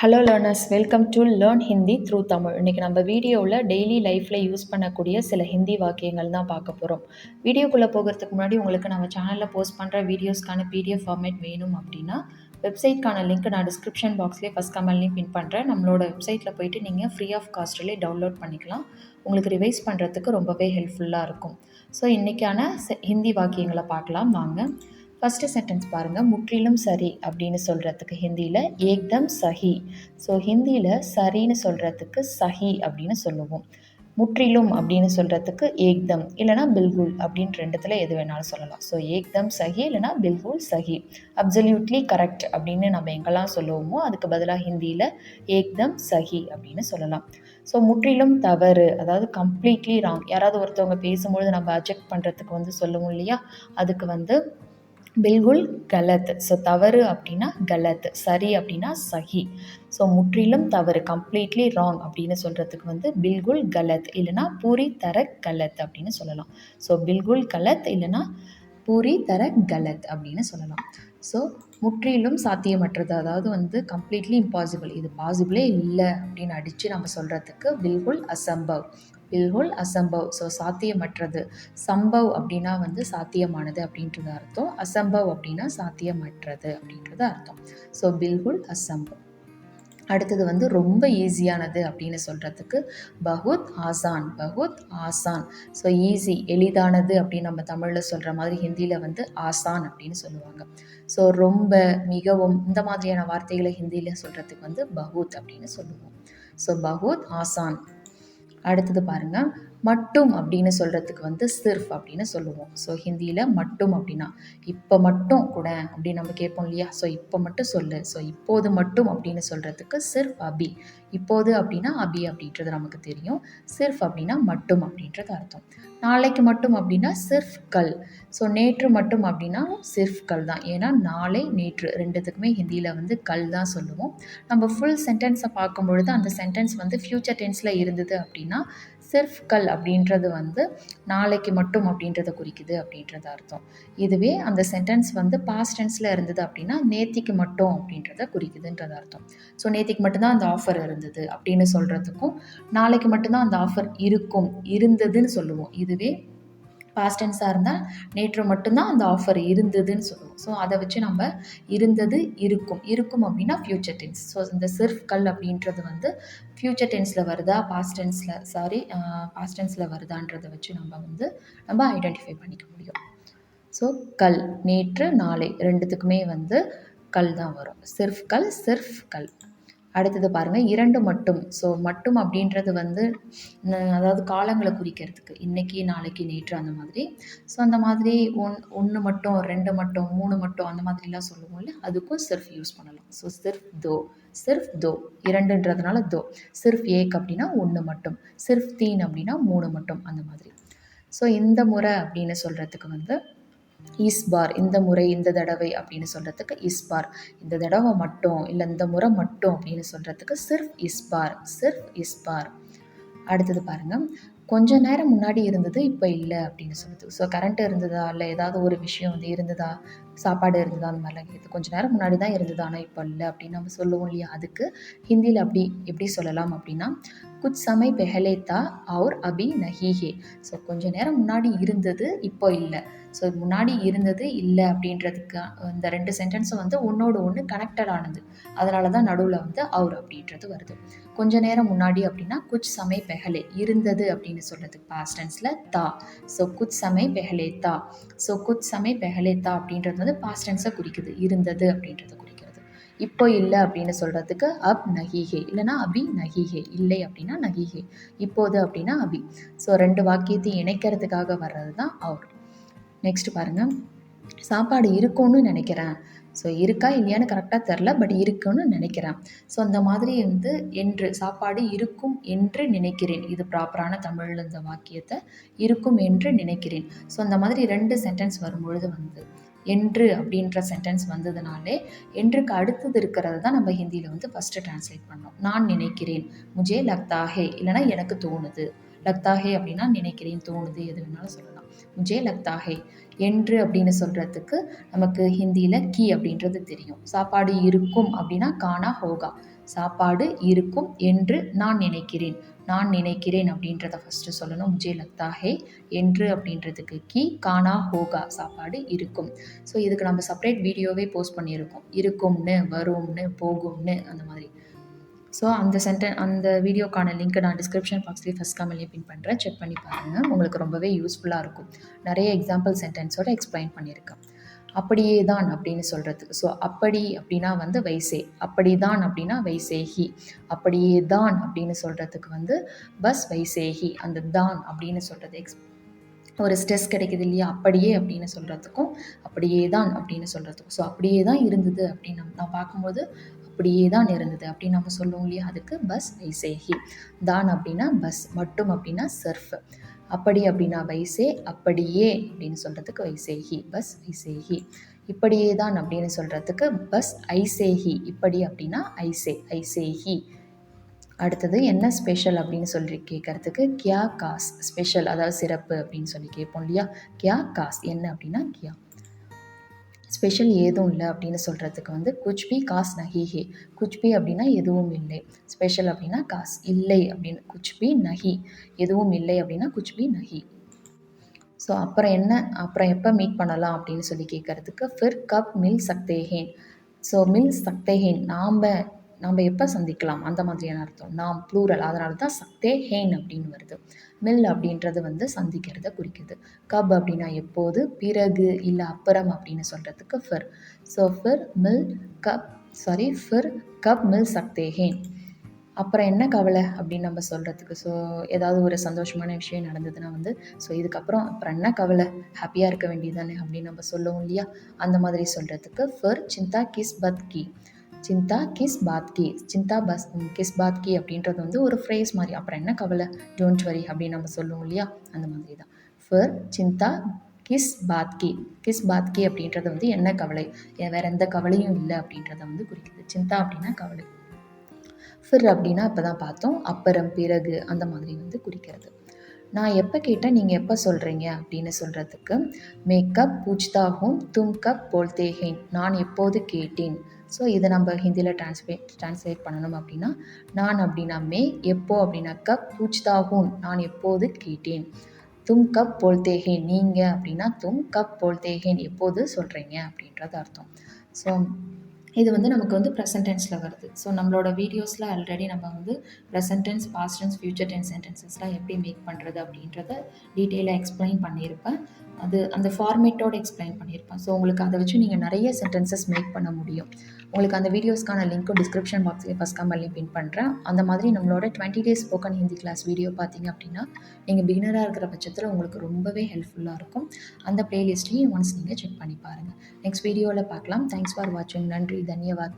Hello learners welcome to learn Hindi through Tamil இன்றைக்கி நம்ம வீடியோவில் டெய்லி லைஃப்பில் யூஸ் பண்ணக்கூடிய சில ஹிந்தி வாக்கியங்கள் தான் பார்க்க போகிறோம் வீடியோக்குள்ளே போகிறதுக்கு முன்னாடி உங்களுக்கு நம்ம சேனலில் போஸ்ட் பண்ணுற வீடியோஸ்க்கான பிடிஎஃப் ஃபார்மேட் வேணும் அப்படின்னா வெப்சைட்க்கான லிங்க் நான் டிஸ்கிரிப்ஷன் பாக்ஸ்லேயே ஃபஸ்ட் கமெண்ட்லேயும் பின் பண்ணுறேன் நம்மளோட வெப்சைட்டில் போயிட்டு நீங்கள் ஃப்ரீ ஆஃப் காஸ்ட்லேயே டவுன்லோட் பண்ணிக்கலாம். உங்களுக்கு ரிவைஸ் பண்ணுறதுக்கு ரொம்பவே ஹெல்ப்ஃபுல்லாக இருக்கும். ஸோ இன்றைக்கான ஹிந்தி வாக்கியங்களை பார்க்கலாம். வாங்க. ஃபஸ்ட்டு சென்டென்ஸ் பாருங்கள் முற்றிலும் சரி அப்படின்னு சொல்கிறதுக்கு ஹிந்தியில் ஏக்தம் சஹி. ஸோ ஹிந்தியில் சரின்னு சொல்கிறதுக்கு சஹி அப்படின்னு சொல்லுவோம். முற்றிலும் அப்படின்னு சொல்கிறதுக்கு ஏக்தம் இல்லைனா பில்குல் அப்படின்ற ரெண்டுத்தில் எது வேணாலும் சொல்லலாம். ஸோ ஏக்தம் சஹி இல்லைனா பில்குல் சஹி. அப்சல்யூட்லி கரெக்ட் அப்படின்னு நம்ம எங்கெல்லாம் சொல்லுவோமோ அதுக்கு பதிலாக ஹிந்தியில் ஏக்தம் சஹி அப்படின்னு சொல்லலாம். ஸோ முற்றிலும் தவறு அதாவது கம்ப்ளீட்லி ராங் யாராவது ஒருத்தவங்க பேசும்பொழுது நம்ம அஜெக்ட் பண்ணுறதுக்கு வந்து சொல்லுவோம் இல்லையா? அதுக்கு வந்து பில்குல் கலத். ஸோ தவறு அப்படின்னா கலத் சரி அப்படின்னா சஹி. ஸோ முற்றிலும் தவறு கம்ப்ளீட்லி ராங் அப்படின்னு சொல்கிறதுக்கு வந்து பில்குல் கலத் இல்லைனா பூரி தர கலத் அப்படின்னு சொல்லலாம். ஸோ பில்குல் கலத் இல்லைனா பூரி தர கலத் அப்படின்னு சொல்லலாம். ஸோ முற்றிலும் சாத்தியமற்றது. அதாவது வந்து கம்ப்ளீட்லி இம்பாசிபிள் இது பாசிபிளே இல்லை அப்படின்னு அடித்து நம்ம சொல்கிறதுக்கு பில்குல் அசம்பவ் பில்குல் அசம்பவ் ஸோ சாத்தியமற்றது. சம்பவ் அப்படின்னா வந்து சாத்தியமானது அப்படின்றது அர்த்தம். அசம்பவ் அப்படின்னா சாத்தியமற்றது அப்படின்றது அர்த்தம். ஸோ பில்குல் அசம்பவ் அடுத்தது வந்து ரொம்ப ஈஸியானது அப்படின்னு சொல்கிறதுக்கு பகுத் ஆசான் பகுத் ஆசான். ஸோ ஈஸி எளிதானது அப்படின்னு நம்ம தமிழில் சொல்கிற மாதிரி ஹிந்தியில் வந்து ஆசான் அப்படின்னு சொல்லுவாங்க. ஸோ ரொம்ப மிகவும் இந்த மாதிரியான வார்த்தைகளை ஹிந்தியில் சொல்கிறதுக்கு வந்து பகுத் அப்படின்னு சொல்லுவோம். ஸோ பகுத் ஆசான். அடுத்தது பாருங்கள் மட்டும் அப்படின்னு சொல்கிறதுக்கு வந்து சிர்ஃப் அப்படின்னு சொல்லுவோம். ஸோ ஹிந்தியில் மட்டும் அப்படின்னா இப்போ மட்டும் கூட அப்படின்னு நம்ம கேட்போம் இல்லையா? ஸோ இப்போ மட்டும் சொல்லு. ஸோ இப்போது மட்டும் அப்படின்னு சொல்கிறதுக்கு சிர்ஃப் அபி. இப்போது அப்படின்னா அபி அப்படின்றது நமக்கு தெரியும். சிர்ஃப் அப்படின்னா மட்டும் அப்படின்றது அர்த்தம். நாளைக்கு மட்டும் அப்படின்னா சிர்ஃப் கல். ஸோ நேற்று மட்டும் அப்படின்னா சிர்ஃப் கல் தான். ஏன்னா நாளை நேற்று ரெண்டுத்துக்குமே ஹிந்தியில் வந்து கல் தான் சொல்லுவோம். நம்ம ஃபுல் சென்டென்ஸை பார்க்கும்பொழுது அந்த சென்டென்ஸ் வந்து ஃப்யூச்சர் டென்ஸில் இருந்தது அப்படின்னா செர்ஃப் கல் அப்படின்றது வந்து நாளைக்கு மட்டும் அப்படின்றத குறிக்குது அப்படின்றது அர்த்தம். இதுவே அந்த சென்டென்ஸ் வந்து பாஸ்ட் டென்ஸில் இருந்தது அப்படின்னா நேத்திக்கு மட்டும் அப்படின்றத குறிக்குதுன்றது அர்த்தம். ஸோ நேத்திக்கு மட்டும்தான் அந்த ஆஃபர் இருந்தது அப்படின்னு சொல்கிறதுக்கும் நாளைக்கு மட்டும்தான் அந்த ஆஃபர் இருக்கும் இருந்ததுன்னு சொல்லுவோம். இதுவே பாஸ்ட் டென்ஸாக இருந்தால் நேற்று மட்டும்தான் அந்த ஆஃபர் இருந்ததுன்னு சொல்லுவோம். ஸோ அதை வச்சு நம்ம இருந்தது இருக்கும். இருக்கும் அப்படின்னா ஃப்யூச்சர் டென்ஸ் ஸோ இந்த சிர்ஃப் கல் அப்படின்றது வந்து ஃப்யூச்சர் டென்ஸில் வருதா பாஸ்ட் டென்ஸில் சாரி பாஸ்ட் டென்ஸில் வருதான்றதை வச்சு நம்ம வந்து நம்ம ஐடென்டிஃபை பண்ணிக்க முடியும். ஸோ கல். நேற்று நாளை. ரெண்டுத்துக்குமே வந்து கல் தான் வரும். சிர்ஃப் கல் சிர்ஃப் கல் அடுத்தது பாருங்கள் இரண்டு மட்டும். ஸோ மட்டும் அப்படின்றது வந்து அதாவது காலங்களை குறிக்கிறதுக்கு. இன்றைக்கி நாளைக்கு நேற்று அந்த மாதிரி. ஸோ அந்த மாதிரி ஒன் ஒன்று மட்டும் ரெண்டு மட்டும் மூணு மட்டும் அந்த மாதிரிலாம் சொல்லுவோம்ல அதுக்கும் சிர்ஃப் யூஸ் பண்ணலாம். ஸோ சிர்ஃப் தோ. சிர்ஃப் தோ. இரண்டுன்றதுனால தோ. சிர்ஃப் ஏக் அப்படின்னா ஒன்று மட்டும். சிர்ஃப் தீன் அப்படின்னா மூணு மட்டும் அந்த மாதிரி. ஸோ இந்த முறை அப்படின்னு சொல்கிறதுக்கு வந்து ஈஸ்பார் இந்த முறை இந்த தடவை அப்படின்னு சொல்கிறதுக்கு இஸ்பார் இந்த தடவை மட்டும் இல்லை இந்த முறை மட்டும் அப்படின்னு சொல்கிறதுக்கு சிர்ஃப் இஸ்பார் சிர்ஃப் இஸ்பார் அடுத்தது பாருங்கள் கொஞ்ச நேரம் முன்னாடி இருந்தது இப்போ இல்லை அப்படின்னு சொல்லுது. ஸோ கரண்ட் இருந்ததா இல்லை ஏதாவது ஒரு விஷயம் வந்து இருந்ததா சாப்பாடு இருந்தது அந்த மாதிரிலாம் கேட்குது கொஞ்சம் நேரம் முன்னாடி தான் இருந்தது. ஆனால் இப்போ இல்லை அப்படின்னு நம்ம சொல்லுவோம் இல்லையா? அதுக்கு ஹிந்தியில் அப்படி எப்படி சொல்லலாம் அப்படின்னா குச் சமை பெஹலேத்தா அவர் அபி நஹீஹே. ஸோ கொஞ்சம் நேரம் முன்னாடி இருந்தது இப்போ இல்லை. ஸோ முன்னாடி இருந்தது இல்லை அப்படின்றதுக்கு இந்த ரெண்டு சென்டென்ஸும் வந்து ஒன்றோடு ஒன்று கனெக்டட் ஆனது. அதனால தான் நடுவில் வந்து அவர் அப்படின்றது வருது. கொஞ்ச நேரம் முன்னாடி அப்படின்னா குச் சமை பெஹலே இருந்தது அப்படின்னு சொல்கிறது பாஸ்டன்ஸில் டென்ஸில் தா. ஸோ குச் சமை பெஹலே தா. ஸோ குச் சமை பெஹலே தா அப்படின்றது வந்து பாஸ்ட் டென்ஸை குறிக்குது. இருந்தது அப்படின்றத குறிக்கிறது. இப்போ இல்லை அப்படின்னு சொல்கிறதுக்கு அப் நகிஹே இல்லைனா அபி நகிஹே இல்லை அப்படின்னா நகிஹே இப்போது அப்படின்னா அபி. ஸோ ரெண்டு வாக்கியத்தையும் இணைக்கிறதுக்காக வர்றது தான் அவர் நெக்ஸ்ட் பாருங்கள் சாப்பாடு இருக்கும்னு நினைக்கிறேன். ஸோ இருக்கா இல்லையான்னு கரெக்டாக தெரில பட் இருக்குன்னு நினைக்கிறேன். ஸோ அந்த மாதிரி வந்து என்று சாப்பாடு இருக்கும் என்று நினைக்கிறேன். இது ப்ராப்பரான தமிழில் இந்த வாக்கியத்தை இருக்கும் என்று நினைக்கிறேன். ஸோ அந்த மாதிரி ரெண்டு சென்டென்ஸ் வரும்பொழுது வந்து என்று அப்படின்ற சென்டென்ஸ் வந்ததுனாலே என்றுக்கு அடுத்தது இருக்கிறத தான் நம்ம ஹிந்தியில் வந்து ஃபஸ்ட்டு ட்ரான்ஸ்லேட் பண்ணோம் நான் நினைக்கிறேன். முஜே லக்தாஹே. இல்லைனா எனக்கு தோணுது. லக்தாஹே அப்படின்னா நினைக்கிறேன் தோணுது எது வேணாலும் சொல்லலாம். முஜே லக்தாஹே என்று அப்படின்னு சொல்கிறதுக்கு நமக்கு ஹிந்தியில் கி அப்படின்றது தெரியும். சாப்பாடு இருக்கும் அப்படின்னா கானா ஹோகா. சாப்பாடு இருக்கும் என்று நான் நினைக்கிறேன். நான் நினைக்கிறேன் அப்படின்றத ஃபஸ்ட்டு சொல்லணும். முஜே லக்தா ஹே என்று அப்படின்றதுக்கு கி கானா ஹோகா சாப்பாடு இருக்கும். ஸோ இதுக்கு நம்ம செப்பரேட் வீடியோவே போஸ்ட் பண்ணியிருக்கோம். இருக்கும்னு வரும்னு போகும்னு அந்த மாதிரி. ஸோ அந்த சென்டென் அந்த வீடியோக்கான லிங்க்கை நான் டிஸ்கிரிப்ஷன் பாக்ஸ்லேயே ஃபஸ்ட் கமெண்ட்லேயே பின் பண்ணுறேன் செக் பண்ணி பாருங்கள் உங்களுக்கு ரொம்பவே யூஸ்ஃபுல்லாக இருக்கும். நிறைய எக்ஸாம்பிள் சென்டென்ஸோட எக்ஸ்பிளைன் பண்ணியிருக்கேன். அப்படியே தான் அப்படின்னு சொல்கிறதுக்கு ஸோ அப்படி அப்படின்னா வந்து வைசே. அப்படி தான் அப்படின்னா வைசேகி. அப்படியே தான் அப்படின்னு சொல்கிறதுக்கு வந்து பஸ் வைசேகி. அந்த தான் அப்படின்னு சொல்கிறது எக்ஸ் ஒரு ஸ்ட்ரெஸ் கிடைக்குது இல்லையா? அப்படியே அப்படின்னு சொல்கிறதுக்கும் அப்படியே தான் அப்படின்னு சொல்கிறதுக்கும் ஸோ அப்படியே தான் இருந்தது அப்படின்னு நான் பார்க்கும்போது அப்படியே தான் இருந்தது அப்படின்னு நம்ம சொல்லுவோம் இல்லையா? அதுக்கு பஸ் வைசேகி. தான் அப்படின்னா பஸ் மட்டும் அப்படின்னா சர்ஃப் அப்படி அப்படின்னா வைசே அப்படியே அப்படின்னு சொல்கிறதுக்கு வைசேஹி பஸ் வைசேகி. இப்படியே தான் அப்படின்னு சொல்கிறதுக்கு பஸ் ஐசேஹி இப்படி அப்படின்னா ஐசே ஐசேஹி அடுத்தது என்ன ஸ்பெஷல் அப்படின்னு சொல்லி கேட்குறதுக்கு கியா காஸ் ஸ்பெஷல் அதாவது சிறப்பு அப்படின்னு சொல்லி கேட்போம் இல்லையா? கியா காஸ் என்ன அப்படின்னா கியா ஸ்பெஷல் ஏதும் இல்லை அப்படின்னு சொல்கிறதுக்கு வந்து குச்பி காஸ் நஹி ஹே குச்பி அப்படின்னா எதுவும் இல்லை. ஸ்பெஷல் அப்படின்னா காஸ் இல்லை அப்படின்னு. குச்பி நஹி எதுவும் இல்லை அப்படின்னா குச்பி நஹி ஸோ அப்புறம் என்ன? அப்புறம் எப்போ மீட் பண்ணலாம் அப்படின்னு சொல்லி கேட்குறதுக்கு ஃபிர் கப் மில் சக்தேஹேன் ஸோ மில் சக்தேஹேன் நாம் நாம் எப்போ சந்திக்கலாம்? அந்த மாதிரியான அர்த்தம். நாம் ப்ளூரல் அதனால தான் சக்தே ஹேன் அப்படின்னு வருது. மில் அப்படின்றது வந்து சந்திக்கிறத குறிக்குது. கப் அப்படின்னா எப்போது? பிறகு இல்லை அப்புறம் அப்படின்னு சொல்கிறதுக்கு ஃபிர் ஸோ ஃபிர் மில் கப் சாரி ஃபிர் கப் மில் சக்தே ஹேன். அப்புறம் என்ன கவலை அப்படின்னு நம்ம சொல்கிறதுக்கு ஸோ ஏதாவது ஒரு சந்தோஷமான விஷயம் நடந்ததுன்னா வந்து ஸோ இதுக்கப்புறம் அப்புறம் என்ன கவலை? ஹாப்பியாக இருக்க வேண்டியதானே அப்படின்னு நம்ம சொல்லுவோம் இல்லையா? அந்த மாதிரி சொல்கிறதுக்கு ஃபர் சிந்தா கிஸ் பத் கி சிந்தா கிஸ் பாத் கி சிந்தா பஸ் கிஸ் பாத் கி அப்படின்றது வந்து ஒரு ஃப்ரேஸ் மாதிரி. அப்புறம் என்ன கவலை? டோன்ட் வரி அப்படின்னு நம்ம சொல்லுவோம் இல்லையா? அந்த மாதிரி தான். ஃபர் சிந்தா கிஸ் பாத் கி கிஸ் பாத் கி அப்படின்றது வந்து என்ன கவலை? வேறு எந்த கவலையும் இல்லை அப்படின்றத வந்து குறிக்குது. சிந்தா அப்படின்னா கவலை. ஃபிர் அப்படின்னா இப்போ தான் பார்த்தோம். அப்புறம் பிறகு அந்த மாதிரி வந்து குறிக்கிறது. நான் எப்போ கேட்டால் நீங்கள் எப்போ சொல்கிறீங்க அப்படின்னு சொல்கிறதுக்கு மேக்கப் பூச்தா ஹூம் தும் கப் போல்தே ஹேன் நான் எப்போது கேட்டேன். ஸோ இதை நம்ம ஹிந்தியில் டிரான்ஸ்லேட் டிரான்ஸ்லேட் பண்ணணும் அப்படின்னா நான் அப்படின்னா மே எப்போ அப்படின்னா கப் பூச்தா ஹூன் நான் எப்போது கேட்டேன். தும் கப் போல்தேஹேன் நீங்கள் அப்படின்னா தும் கப் போல்தேஹேன் எப்போது சொல்கிறீங்க அப்படின்றது அர்த்தம். ஸோ இது வந்து நமக்கு வந்து ப்ரெசன்ட் டென்ஸில் வருது. ஸோ நம்மளோட வீடியோஸில் ஆல்ரெடி நம்ம வந்து present tense past tense future tense சென்டென்சஸ்லாம் எப்படி மேக் பண்ணுறது அப்படின்றத டீட்டெயிலாக எக்ஸ்பிளைன் பண்ணியிருப்பேன். அது அந்த ஃபார்மேட்டோடு எக்ஸ்பிளைன் பண்ணியிருப்பேன். ஸோ உங்களுக்கு அதை வச்சு நீங்கள் நிறைய சென்டென்சஸ் மேக் பண்ண முடியும். உங்களுக்கு அந்த வீடியோஸ்க்கான லிங்க்கும் டிஸ்கிரிப்ஷன் பாக்ஸ்லேயே ஃபஸ்ட் கம்பெனிலையும் பின் பண்ணுறேன் அந்த மாதிரி நம்மளோட twenty days spoken Hindi class video பார்த்தீங்க அப்படின்னா நீங்கள் பிகினராக இருக்கிற பட்சத்தில் உங்களுக்கு ரொம்பவே ஹெல்ப்ஃபுல்லாக இருக்கும். அந்த ப்ளேலிஸ்ட்லேயும் ஒன்ஸ் நீங்கள் செக் பண்ணி பாருங்கள் நெக்ஸ்ட் வீடியோவில் பார்க்கலாம். தேங்க்ஸ் ஃபார் வாட்சிங் நன்றி. ధన్యవాద్